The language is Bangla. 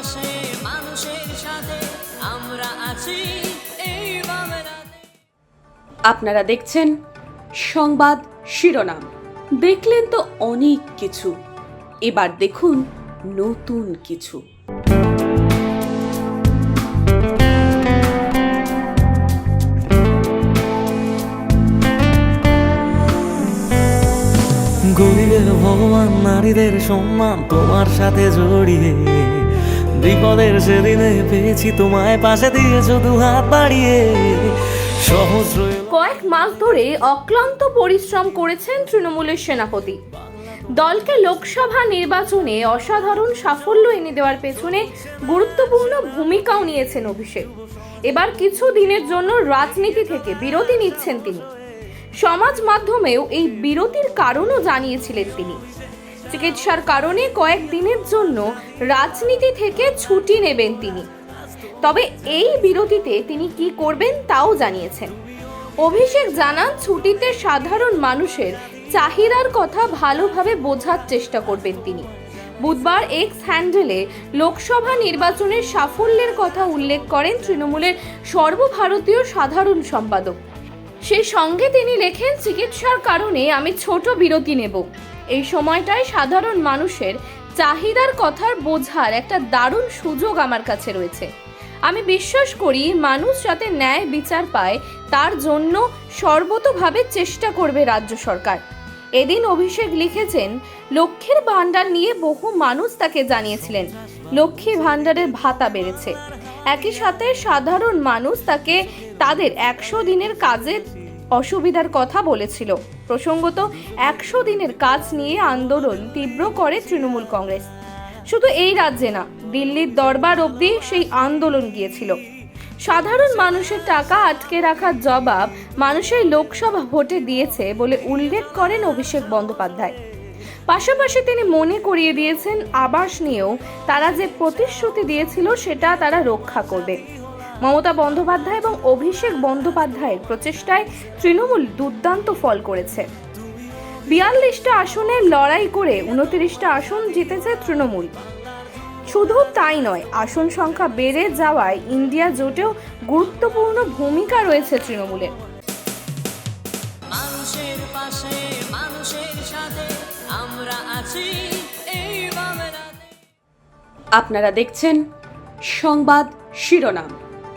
পাশে মানুষের সাথে আমরা আছি। এই আপনারা দেখছেন সংবাদ শিরোনাম। দেখলেন তো অনেক কিছু। এবার দেখুন নতুন কিছু। গরিবের ভগবান নারীদের সম্মান তোমার সাথে জড়িয়ে। বিপদের সেদিনে পেয়েছি তোমায়, পাশে দিয়েছ দু হাত বাড়িয়ে সহজ কয়েক মাস ধরে অক্লান্ত পরিশ্রম করেছেন তৃণমূলের সেনাপতি। দলকে লোকসভা নির্বাচনে অসাধারণ সাফল্য এনে দেওয়ার পেছনে গুরুত্বপূর্ণ ভূমিকাও নিয়েছেন অভিষেক। এবার কিছু দিনের জন্য রাজনীতি থেকে বিরতি নিচ্ছেন তিনি। সমাজ মাধ্যমেও এই বিরতির কারণও জানিয়েছিলেন তিনি। চিকিৎসার কারণে কয়েক দিনের জন্য রাজনীতি থেকে ছুটি নেবেন তিনি। তবে এই বিরতিতে তিনি কি করবেন তাও জানিয়েছেন। অভিষেক জানান, ছুটিতে সাধারণ মানুষের চাহিদার কথা ভালোভাবে বোঝার চেষ্টা করবেন তিনি। বুধবার এক্স হ্যান্ডেলে লোকসভা নির্বাচনের সাফল্যের কথা উল্লেখ করেন তৃণমূলের সর্বভারতীয় সাধারণ সম্পাদক। সেই সঙ্গে তিনি লেখেন, চিকিৎসার কারণে আমি ছোট বিরতি নেব। এই সময়টায় সাধারণ মানুষের চাহিদার কথার বোঝার একটা দারুণ সুযোগ আমার কাছে রয়েছে। আমি বিশ্বাস করি মানুষ যাতে ন্যায় বিচার পায়, তার জন্য সর্বতোভাবে চেষ্টা করবে রাজ্য সরকার। এদিন অভিষেক লিখেছেন, লক্ষ্মীর ভাণ্ডার নিয়ে বহু মানুষ তাকে জানিয়েছিলেন। লক্ষ্মী ভাণ্ডারের ভাতা বেড়েছে। একই সাথে সাধারণ মানুষ তাকে তাদের একশো দিনের কাজের অসুবিধার কথা বলেছিল। প্রসঙ্গত, একশো দিনের কাজ নিয়ে আন্দোলন তীব্র করে তৃণমূল কংগ্রেস। শুধু এই রাজ্যে না, দিল্লির দরবার অবধি সেই আন্দোলন গিয়েছিল। সাধারণ মানুষের টাকা আটকে রাখার জবাব মানুষের লোকসভা ভোটে দিয়েছে বলে উল্লেখ করেন অভিষেক বন্দ্যোপাধ্যায়। পাশাপাশি তিনি মনে করিয়ে দিয়েছেন, আবাস নিয়েও তারা যে প্রতিশ্রুতি দিয়েছিল সেটা তারা রক্ষা করবে। মমতা বন্দ্যোপাধ্যায় এবং অভিষেক বন্দ্যোপাধ্যায়ের প্রচেষ্টায় তৃণমূল দুর্দান্ত ফল করেছে। বিয়াল্লিশটা আসনে লড়াই করে উনত্রিশটা আসন জিতেছে তৃণমূল। শুধু তাই নয় আসন সংখ্যা বেড়ে যাওয়ায় ইন্ডিয়া জোটেও গুরুত্বপূর্ণ ভূমিকা রয়েছে তৃণমূলের মানুষের পাশে মানুষের সাথে আমরা আছি এই আপনারা দেখছেন সংবাদ শিরোনাম।